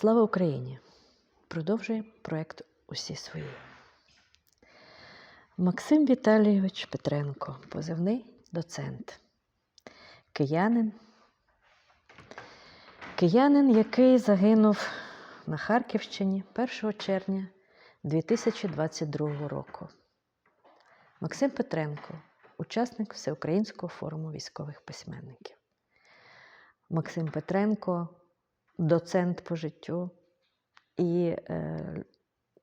Слава Україні! Продовжує проєкт Усі свої. Максим Віталійович Петренко, позивний доцент, киянин. Киянин, який загинув на Харківщині 1 червня 2022 року. Максим Петренко, учасник Всеукраїнського форуму військових письменників. Максим Петренко, доцент по життю і е,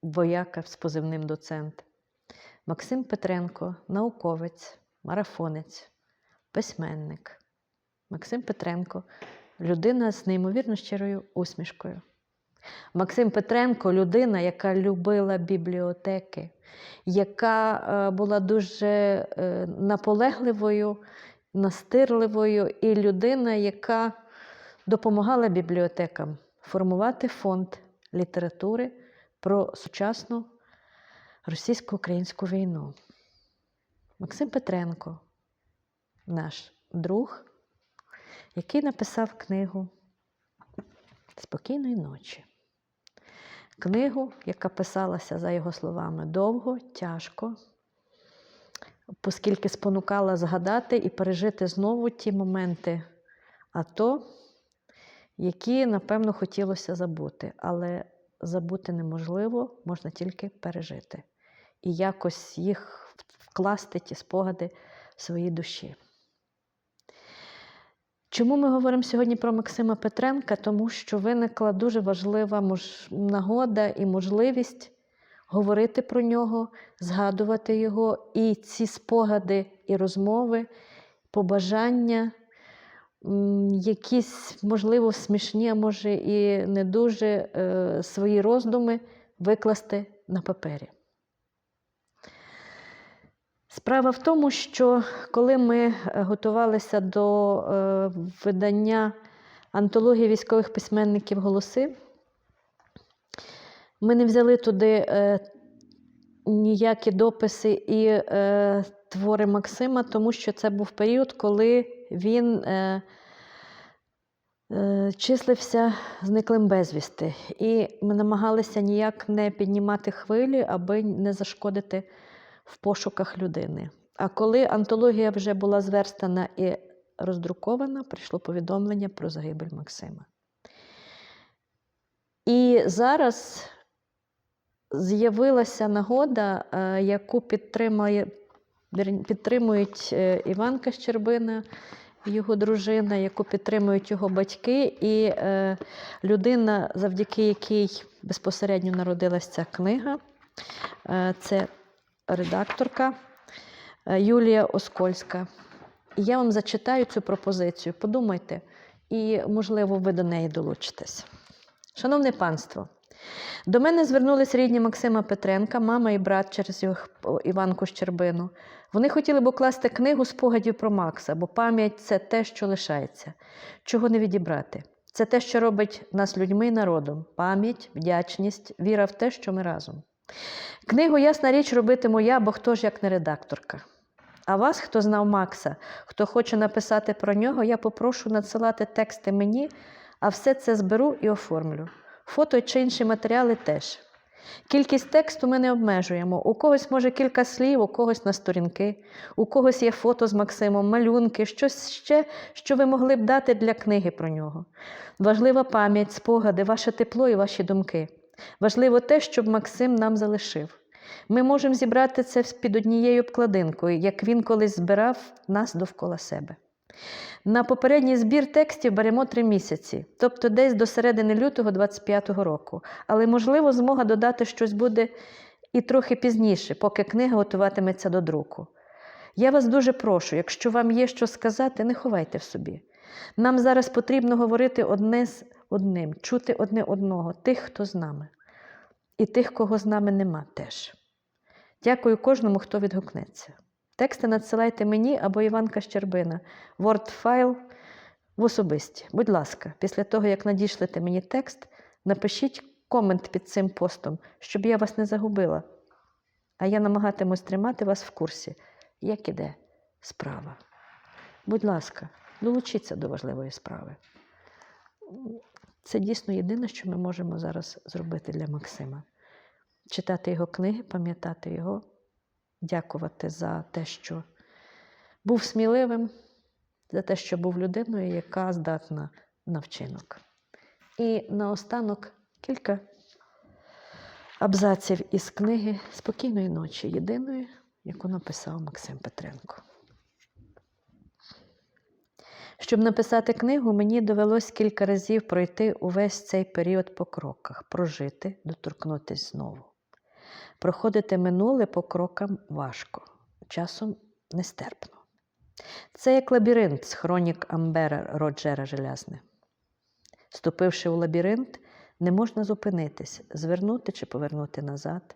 вояка з позивним доцент. Максим Петренко, науковець, марафонець, письменник. Максим Петренко людина з неймовірно щирою усмішкою. Максим Петренко людина, яка любила бібліотеки, яка е, була дуже е, наполегливою, настирливою, і людина, яка допомагала бібліотекам формувати фонд літератури про сучасну російсько-українську війну. Максим Петренко, наш друг, який написав книгу Спокійної ночі. Книгу, яка писалася, за його словами, довго, тяжко, оскільки спонукала згадати і пережити знову ті моменти АТО, які, напевно, хотілося забути. Але забути неможливо, можна тільки пережити. І якось їх вкласти, ті спогади в свої душі. Чому ми говоримо сьогодні про Максима Петренка? Тому що виникла дуже важлива нагода і можливість говорити про нього, згадувати його, і ці спогади і розмови, побажання, якісь, можливо, смішні, а може і не дуже е, свої роздуми викласти на папері. Справа в тому, що коли ми готувалися до е, видання антології військових письменників голоси, ми не взяли туди е, ніякі дописи і е, твори Максима, тому що це був період, коли він е, е, числився зниклим безвісти. І ми намагалися ніяк не піднімати хвилі, аби не зашкодити в пошуках людини. А коли антологія вже була зверстана і роздрукована, прийшло повідомлення про загибель Максима. І зараз з'явилася нагода, е, яку підтримує, підтримують е, Іванка Щербина, його дружина, яку підтримують його батьки, і е, людина, завдяки якій безпосередньо народилася ця книга. Це редакторка Юлія Оскольська. І я вам зачитаю цю пропозицію. Подумайте, і, можливо, ви до неї долучитесь. Шановне панство, до мене звернулись рідні Максима Петренка, мама і брат через Іванку Щербину. Вони хотіли б укласти книгу спогадів про Макса, бо пам'ять це те, що лишається, чого не відібрати. Це те, що робить нас людьми і народом: пам'ять, вдячність, віра в те, що ми разом. Книгу, ясна річ, робитиму я, бо хто ж як не редакторка. А вас, хто знав Макса, хто хоче написати про нього, я попрошу надсилати тексти мені, а все це зберу і оформлю. Фото чи інші матеріали теж. Кількість тексту ми не обмежуємо. У когось, може, кілька слів, у когось на сторінки, у когось є фото з Максимом, малюнки, щось ще, що ви могли б дати для книги про нього. Важлива пам'ять, спогади, ваше тепло і ваші думки. Важливо те, щоб Максим нам залишив. Ми можемо зібрати це під однією обкладинкою, як він колись збирав нас довкола себе. На попередній збір текстів беремо три місяці, тобто десь до середини лютого 25-го року. Але, можливо, змога додати щось буде і трохи пізніше, поки книга готуватиметься до друку. Я вас дуже прошу, якщо вам є що сказати, не ховайте в собі. Нам зараз потрібно говорити одне з одним, чути одне одного, тих, хто з нами, і тих, кого з нами нема теж. Дякую кожному, хто відгукнеться. Тексти надсилайте мені або Іванка Щербина, Word-файл в особисті. Будь ласка, після того, як надішлете мені текст, напишіть комент під цим постом, щоб я вас не загубила. А я намагатимусь тримати вас в курсі, як іде справа. Будь ласка, долучіться до важливої справи. Це дійсно єдине, що ми можемо зараз зробити для Максима. Читати його книги, пам'ятати його, дякувати за те, що був сміливим, за те, що був людиною, яка здатна на вчинок. І наостанок кілька абзаців із книги Спокійної ночі, єдиної, яку написав Максим Петренко. Щоб написати книгу, мені довелось кілька разів пройти увесь цей період по кроках, прожити, доторкнутись знову. Проходити минуле по крокам важко, часом нестерпно. Це як лабіринт з хронік Амбера Роджера Желязне. Ступивши у лабіринт, не можна зупинитись, звернути чи повернути назад.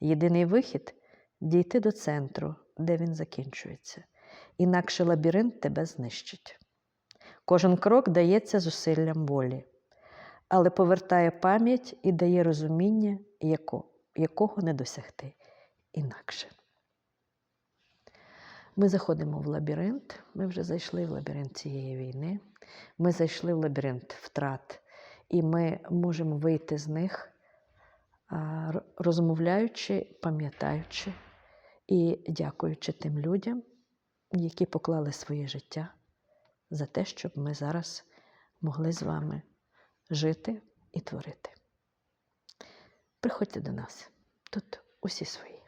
Єдиний вихід дійти до центру, де він закінчується. Інакше лабіринт тебе знищить. Кожен крок дається зусиллям волі, але повертає пам'ять і дає розуміння, яко, якого не досягти інакше. Ми заходимо в лабіринт, ми вже зайшли в лабіринт цієї війни, ми зайшли в лабіринт втрат, і ми можемо вийти з них, розмовляючи, пам'ятаючи і дякуючи тим людям, які поклали своє життя за те, щоб ми зараз могли з вами жити і творити. Приходьте до нас, тут усі свої.